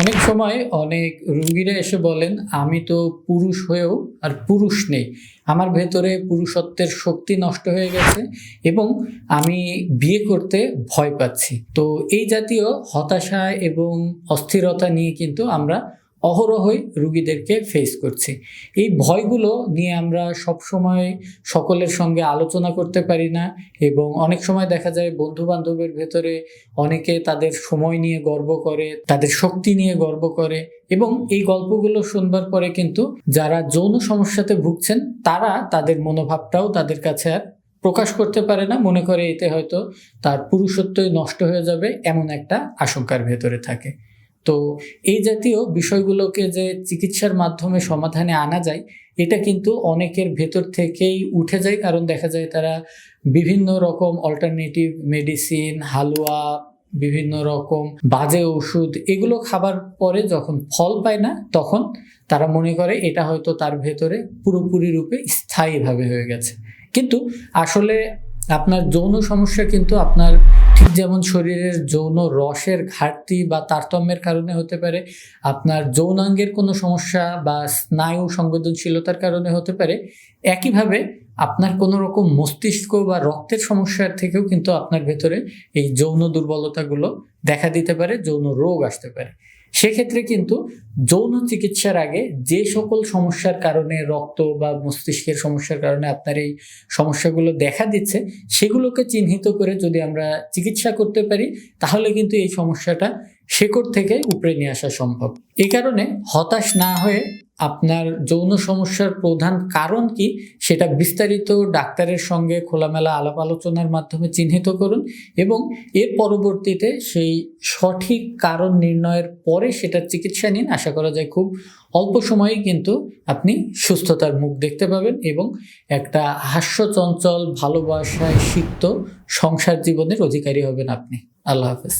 অনেক সময় অনেক রুগীরা এসে বলেন, আমি তো পুরুষ হয়েও আর পুরুষ নেই। আমার ভেতরে পুরুষত্বের শক্তি নষ্ট হয়ে গেছে এবং আমি বিয়ে করতে ভয় পাচ্ছি। তো এই জাতীয় হতাশা এবং অস্থিরতা নিয়ে কিন্তু আমরা অহরহই রুগীদেরকে ফেস করছি। এই ভয়গুলো নিয়ে আমরা সব সময় সকলের সঙ্গে আলোচনা করতে পারি না এবং অনেক সময় দেখা যায় বন্ধু বান্ধবের ভেতরে অনেকে তাদের সময় নিয়ে গর্ব করে, তাদের শক্তি নিয়ে গর্ব করে এবং এই গল্পগুলো শুনবার পরে কিন্তু যারা যৌন সমস্যাতে ভুগছেন, তারা তাদের মনোভাবটাও তাদের কাছে আর প্রকাশ করতে পারে না। মনে করে এতে হয়তো তার পুরুষত্বই নষ্ট হয়ে যাবে এমন একটা আশঙ্কার ভেতরে থাকে। তো এই জাতীয় বিষয়গুলোকে যে চিকিৎসার মাধ্যমে সমাধানে আনা যায়, এটা কিন্তু অনেকের ভেতর থেকেই উঠে যায়। কারণ দেখা যায় তারা বিভিন্ন রকম অল্টারনেটিভ মেডিসিন হালুয়া, বিভিন্ন রকম বাজে ওষুধ, এগুলো খাবার পরে যখন ফল পায় না, তখন তারা মনে করে এটা হয়তো তার ভেতরে পুরোপুরি রূপে স্থায়ীভাবে হয়ে গেছে। কিন্তু আসলে আপনার যৌন সমস্যা কিন্তু আপনার ঠিক যেমন শরীরের যৌন রসের ঘাটতি বা তারতম্যের কারণে হতে পারে, আপনার যৌনাঙ্গের কোনো সমস্যা বা স্নায়ু সংবেদনশীলতার কারণে হতে পারে, একইভাবে আপনার কোনো রকম মস্তিষ্ক বা রক্তের সমস্যার থেকেও কিন্তু আপনার ভেতরে এই যৌন দুর্বলতাগুলো দেখা দিতে পারে, যৌন রোগ আসতে পারে। সেক্ষেত্রে কিন্তু যৌন চিকিৎসার আগে যে সকল সমস্যার কারণে রক্ত বা মস্তিষ্কের সমস্যার কারণে আপনার এই সমস্যাগুলো দেখা দিচ্ছে, সেগুলোকে চিহ্নিত করে যদি আমরা চিকিৎসা করতে পারি, তাহলে কিন্তু এই সমস্যাটা শেকড় থেকে উপরে নিয়ে আসা সম্ভব। এই কারণে হতাশ না হয়ে আপনার যৌন সমস্যার প্রধান কারণ কি সেটা বিস্তারিত ডাক্তারের সঙ্গে খোলামেলা আলাপ আলোচনার মাধ্যমে চিহ্নিত করুন এবং এর পরবর্তীতে সেই সঠিক কারণ নির্ণয়ের পরে সেটার চিকিৎসা নিন। আশা করা যায় খুব অল্প সময়ে কিন্তু আপনি সুস্থতার মুখ দেখতে পাবেন এবং একটা হাস্যচঞ্চল, ভালোবাসায় সিক্ত সংসার জীবনের অধিকারী হবেন আপনি। আল্লাহ হাফেজ।